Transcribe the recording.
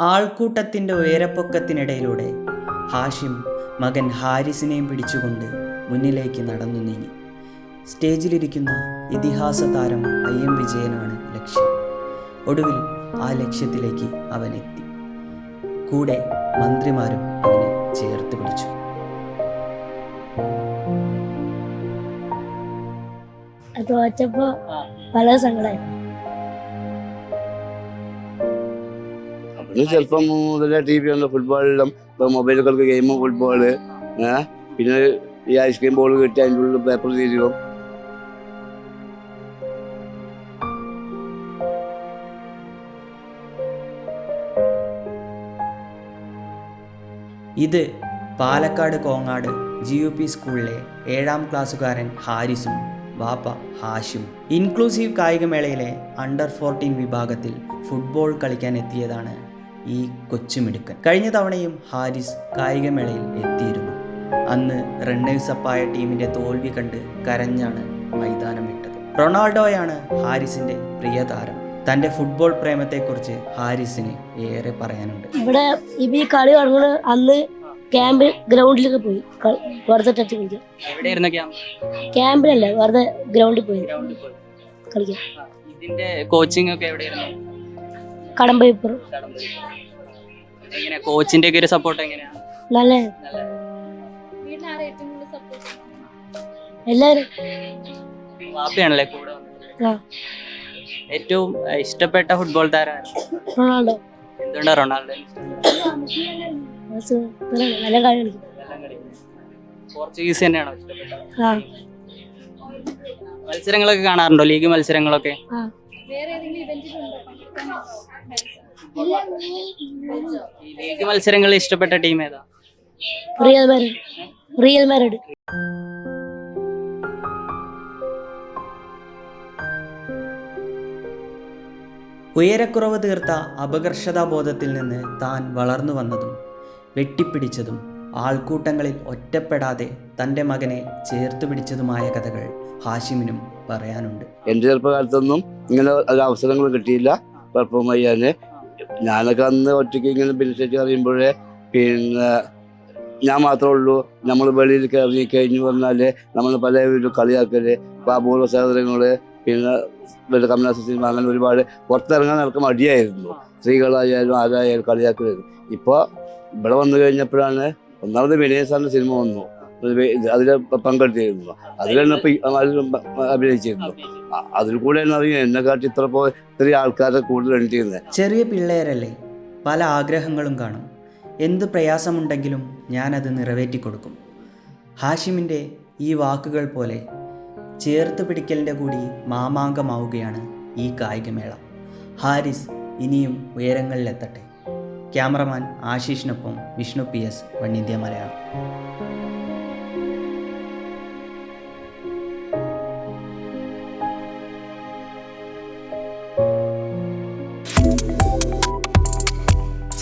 ആൾക്കൂട്ടത്തിന്റെ ഉയരപ്പൊക്കത്തിനിടയിലൂടെ ഹാഷിം മകൻ ഹാരിസിനെയും പിടിച്ചുകൊണ്ട് മുന്നിലേക്ക് നടന്നു നീങ്ങി. സ്റ്റേജിലിരിക്കുന്ന ഇതിഹാസ താരം ഐ എം വിജയനാണ് ലക്ഷ്യം. ഒടുവിൽ ആ ലക്ഷ്യത്തിലേക്ക് അവൻ എത്തി. കൂടെ മന്ത്രിമാരും അവനെ ചേർത്ത് പിടിച്ചു. അത് വായിച്ചപ്പോ പല സങ്കടമായി. അവിടെ ചെറുപ്പം മുതലേ ടി വി ഉണ്ട് ഫുട്ബോളെല്ലാം ഇപ്പൊ മൊബൈലുകൾക്ക് ഗെയിം ഫുട്ബോൾ പിന്നെ ഈ ഐസ്ക്രീം ബോൾ കിട്ടി അതിന്റെ ഉള്ളിൽ പേപ്പർ തിരിയും ഇത് Palakkad Kongad G U P സ്കൂളിലെ ഏഴാം ക്ലാസ്സുകാരൻ ഹാരിസും വാപ്പ ഹാഷും. ഇൻക്ലൂസീവ് കായികമേളയിലെ അണ്ടർ ഫോർട്ടീൻ വിഭാഗത്തിൽ ഫുട്ബോൾ കളിക്കാൻ എത്തിയതാണ്. ഈ കൊച്ചുമിടുക്കൻ. കഴിഞ്ഞ തവണയും ഹാരിസ് കായികമേളയിൽ എത്തിയിരുന്നു. അന്ന് റണ്ണേഴ്സ് അപ്പായ ടീമിന്റെ തോൽവി കണ്ട് കരഞ്ഞാണ് മൈതാനം വിട്ടത്. റൊണാൾഡോയാണ് ഹാരിസിന്റെ പ്രിയ താരം തന്റെ ഫുട്ബോൾ പ്രേമത്തെക്കുറിച്ച് ഹാരിസിന് ഏറെ പറയാനുണ്ട്. ഇവിടെ ഈ കളി തുടങ്ങുന്ന അന്ന് ക്യാമ്പ് ഗ്രൗണ്ടിലേക്ക് പോയി. വെറുതെ ടച്ച് കളിക്കാം ക്യാമ്പിലല്ല വെറുതെ ഗ്രൗണ്ടിൽ പോയി കളിക്കാം ഇതിന്റെ കോച്ചിങ് ഒക്കെ എവിടെയായിരുന്നു? കടമ്പയിപ്പുറം. പേപ്പർ എങ്ങനെ കോച്ചിന്റെ ഒക്കെ ഒരു സപ്പോർട്ട് എങ്ങനെയാണ് നല്ല. എല്ലാരും. വാപ്പയാണല്ലേ കൂടെ ഏറ്റവും ഇഷ്ടപ്പെട്ട ഫുട്ബോൾ താരം റൊണാൾഡോ. എന്തുകൊണ്ടാ റൊണാൾഡോ? നല്ല കളി പോർച്ചുഗീസ് തന്നെയാണോ ഇഷ്ടപ്പെട്ടത്? മത്സരങ്ങളൊക്കെ കാണാറുണ്ടോ? ലീഗ് മത്സരങ്ങളൊക്കെ? ലീഗ് മത്സരങ്ങളിൽ ഇഷ്ടപ്പെട്ട ടീം ഏതാ? റിയൽ മാരഡ്. റിയൽ മാരഡ്. ഉയരക്കുറവ് തീർത്ത അപകർഷതാബോധത്തിൽ നിന്ന് താൻ വളർന്നു വന്നതും വെട്ടിപ്പിടിച്ചതും ആൾക്കൂട്ടങ്ങളിൽ ഒറ്റപ്പെടാതെ തന്റെ മകനെ ചേർത്ത് പിടിച്ചതുമായ കഥകൾ ഹാഷിമിനും പറയാനുണ്ട്. എന്റെ ചെറുപ്പകാലത്തൊന്നും ഇങ്ങനെ അവസരങ്ങൾ കിട്ടിയില്ല. പെർഫോം ചെയ്യാൻ ഞാനൊക്കെ അന്ന് ഒറ്റയ്ക്ക് ഇങ്ങനെ ബെനിഫിറ്റ് അറിയുമ്പോഴേ പിന്നെ ഞാൻ മാത്രമേ ഉള്ളൂ. നമ്മൾ വെളിയിൽ കയറി കഴിഞ്ഞു പറഞ്ഞാൽ നമ്മൾ പല ഒരു കളിയാക്കൽ ഇപ്പോൾ അപൂർവ സഹോദരങ്ങൾ പിന്നെ വലിയ കമലാസ സിനിമ അങ്ങനെ ഒരുപാട് പുറത്തിറങ്ങാൻ നടക്കും മടിയായിരുന്നു. സ്ത്രീകളായാലും ആരായാലും കളിയാക്കലായിരുന്നു ഇപ്പോൾ ഇവിടെ വന്നു കഴിഞ്ഞപ്പോഴാണ് ഒന്നാമത് വിനയ സാറിന്റെ സിനിമ വന്നു. അതിൽ പങ്കെടുത്തിരുന്നു. അതിലാണ് തന്നെ അതിൽ അഭിനയിച്ചിരുന്നു. അതിൽ കൂടെ അറിയാം എന്നെ കാട്ടി ഇത്ര പോ ഇത്രയും ആൾക്കാരെ കൂടുതൽ എണ്ണിയിരുന്നത് ചെറിയ പിള്ളേരല്ലേ? പല ആഗ്രഹങ്ങളും കാണും. എന്ത് പ്രയാസമുണ്ടെങ്കിലും ഞാനത് നിറവേറ്റി കൊടുക്കും ഹാഷിമിന്റെ ഈ വാക്കുകൾ പോലെ ചേർത്ത് പിടിക്കലിന്റെ കൂടി മാമാങ്കമാവുകയാണ് ഈ കായികമേള. ഹാരിസ് ഇനിയും ഉയരങ്ങളിലെത്തട്ടെ. Cameraman ആശീഷിനൊപ്പം Vishnu P S one India Malayalam.